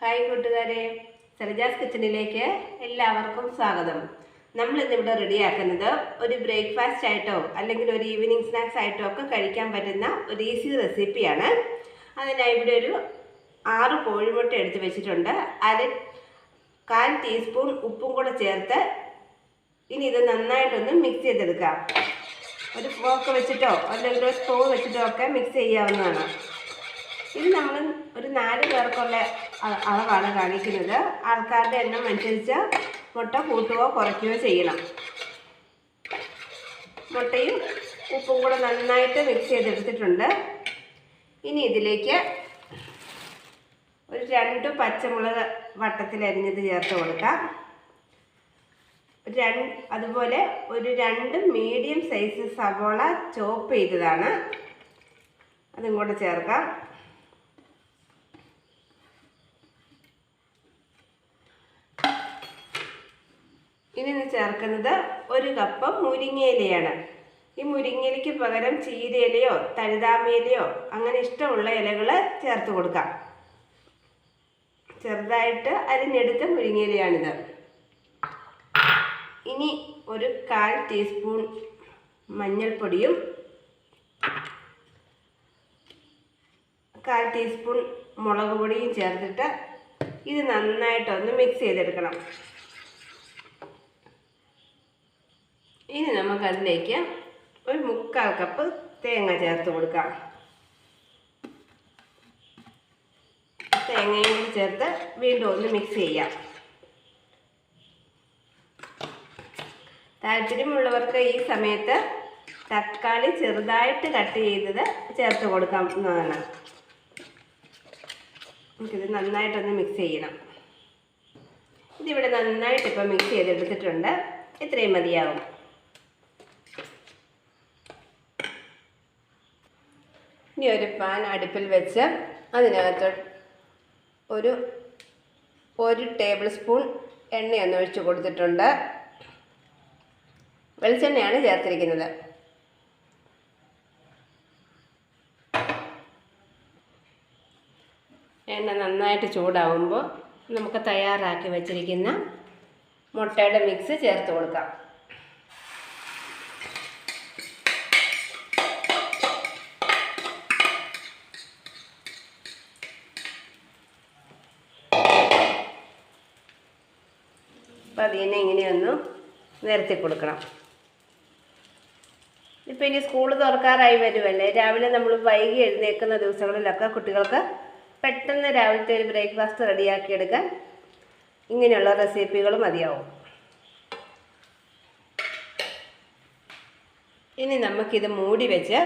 Hi കൂട്ടുകാരെ സരജാസ് കിച്ചണിലേക്ക് എല്ലാവർക്കും സ്വാഗതം. നമ്മൾ ഇന്നിവിടെ റെഡിയാക്കുന്നത് ഒരു ബ്രേക്ക്ഫാസ്റ്റ് ആയിട്ടോ അല്ലെങ്കിൽ ഒരു ഈവനിങ് സ്നാക്സ് ആയിട്ടോ ഒക്കെ കഴിക്കാൻ പറ്റുന്ന ഒരു ഈസി റെസിപ്പിയാണ്. അതിനായി ഇവിടെ ഒരു ആറ് കോഴിമുട്ട എടുത്ത് വെച്ചിട്ടുണ്ട്. അര കാൽ ടീസ്പൂൺ ഉപ്പും കൂടെ ചേർത്ത് ഇനി ഇത് നന്നായിട്ടൊന്ന് മിക്സ് ചെയ്തെടുക്കാം. ഒരു ഫോക്ക് വെച്ചിട്ടോ അല്ലെങ്കിൽ ഒരു സ്പൂൺ വെച്ചിട്ടോ ഒക്കെ മിക്സ് ചെയ്യാവുന്നതാണ്. ഇത് നമ്മൾ ഒരു നാല് പേർക്കുള്ള അളവാണ് കാണിക്കുന്നത്. ആൾക്കാരുടെ എണ്ണം അനുസരിച്ച് മുട്ട കൂട്ടുകയോ കുറയ്ക്കുകയോ ചെയ്യണം. മുട്ടയും ഉപ്പും കൂടെ നന്നായിട്ട് മിക്സ് ചെയ്തെടുത്തിട്ടുണ്ട്. ഇനി ഇതിലേക്ക് ഒരു രണ്ട് പച്ചമുളക് വട്ടത്തിൽ അരിഞ്ഞത് ചേർത്ത് കൊടുക്കാം. രണ്ട് അതുപോലെ ഒരു രണ്ട് മീഡിയം സൈസ് സവോള ചോപ്പ് ചെയ്തതാണ്. അതും കൂടെ ചേർക്കാം. ഇനി ചേർക്കുന്നത് ഒരു കപ്പ് മുരിങ്ങയിലയാണ്. ഈ മുരിങ്ങയിലയ്ക്ക് പകരം ചീരയിലയോ തഴുതാമയിലയോ അങ്ങനെ ഇഷ്ടമുള്ള ഇലകൾ ചേർത്ത് കൊടുക്കാം. ചെറുതായിട്ട് അരിഞ്ഞെടുത്ത മുരിങ്ങയിലയാണിത്. ഇനി ഒരു കാൽ ടീസ്പൂൺ മഞ്ഞൾപ്പൊടിയും കാൽ ടീസ്പൂൺ മുളക് പൊടിയും ചേർത്തിട്ട് ഇത് നന്നായിട്ടൊന്ന് മിക്സ് ചെയ്തെടുക്കണം. ഇനി നമുക്കതിലേക്ക് ഒരു മുക്കാൽ കപ്പ് തേങ്ങ ചേർത്ത് കൊടുക്കാം. തേങ്ങയും കൂടി ചേർത്ത് വീണ്ടും ഒന്ന് മിക്സ് ചെയ്യാം. താല്പര്യമുള്ളവർക്ക് ഈ സമയത്ത് തക്കാളി ചെറുതായിട്ട് കട്ട് ചെയ്തത് ചേർത്ത് കൊടുക്കാവുന്നതാണ് നമുക്കിത് നന്നായിട്ടൊന്ന് മിക്സ് ചെയ്യണം. ഇതിവിടെ നന്നായിട്ട് ഇപ്പോൾ മിക്സ് ചെയ്തെടുത്തിട്ടുണ്ട്. ഇത്രയും മതിയാവും. ഇനി ഒരു പാൻ അടുപ്പിൽ വെച്ച് അതിനകത്ത് ഒരു ഒരു ടേബിൾ സ്പൂൺ എണ്ണയൊന്ന് ഒഴിച്ചു കൊടുത്തിട്ടുണ്ട്. വെളിച്ചെണ്ണയാണ് ചേർത്തിരിക്കുന്നത്. എണ്ണ നന്നായിട്ട് ചൂടാവുമ്പോൾ നമുക്ക് തയ്യാറാക്കി വെച്ചിരിക്കുന്ന മുട്ടയുടെ മിക്സ് ചേർത്ത് കൊടുക്കാം. അപ്പം അതിനെ ഇങ്ങനെയൊന്ന് നിരത്തി കൊടുക്കണം. ഇപ്പം ഇനി സ്കൂൾ തുറക്കാറായി വരുമല്ലേ രാവിലെ നമ്മൾ വൈകി എഴുന്നേൽക്കുന്ന ദിവസങ്ങളിലൊക്കെ കുട്ടികൾക്ക് പെട്ടെന്ന് രാവിലത്തെ ഒരു ബ്രേക്ക്ഫാസ്റ്റ് റെഡിയാക്കിയെടുക്കാൻ ഇങ്ങനെയുള്ള റെസിപ്പികൾ മതിയാവും. ഇനി നമുക്കിത് മൂടി വെച്ച്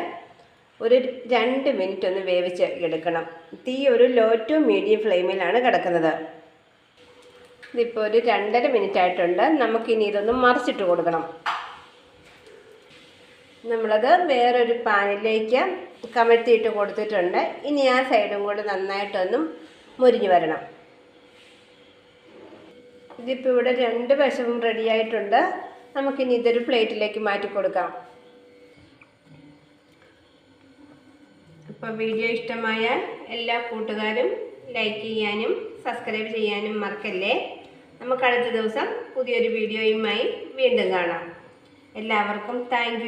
ഒരു രണ്ട് മിനിറ്റ് ഒന്ന് വേവിച്ച് എടുക്കണം. തീ ഒരു ലോ ടു മീഡിയം ഫ്ലെയിമിലാണ് കിടക്കുന്നത്. ഇതിപ്പോൾ ഒരു രണ്ടര മിനിറ്റ് ആയിട്ടുണ്ട്. നമുക്കിനി ഇതൊന്ന് മറിച്ചിട്ട് കൊടുക്കണം. നമ്മളത് വേറൊരു പാനിലേക്ക് കമഴ്ത്തിയിട്ട് കൊടുത്തിട്ടുണ്ട്. ഇനി ആ സൈഡും കൂടി നന്നായിട്ടൊന്നും മുരിഞ്ഞു വരണം. ഇതിപ്പോൾ ഇവിടെ രണ്ട് വശവും റെഡിയായിട്ടുണ്ട് നമുക്കിനി ഇതൊരു പ്ലേറ്റിലേക്ക് മാറ്റി കൊടുക്കാം. അപ്പോൾ വീഡിയോ ഇഷ്ടമായാൽ എല്ലാ കൂട്ടുകാരും ലൈക്ക് ചെയ്യാനും സബ്സ്ക്രൈബ് ചെയ്യാനും മറക്കല്ലേ? നമുക്ക് അടുത്ത ദിവസം പുതിയൊരു വീഡിയോയുമായി വീണ്ടും കാണാം. എല്ലാവർക്കും താങ്ക്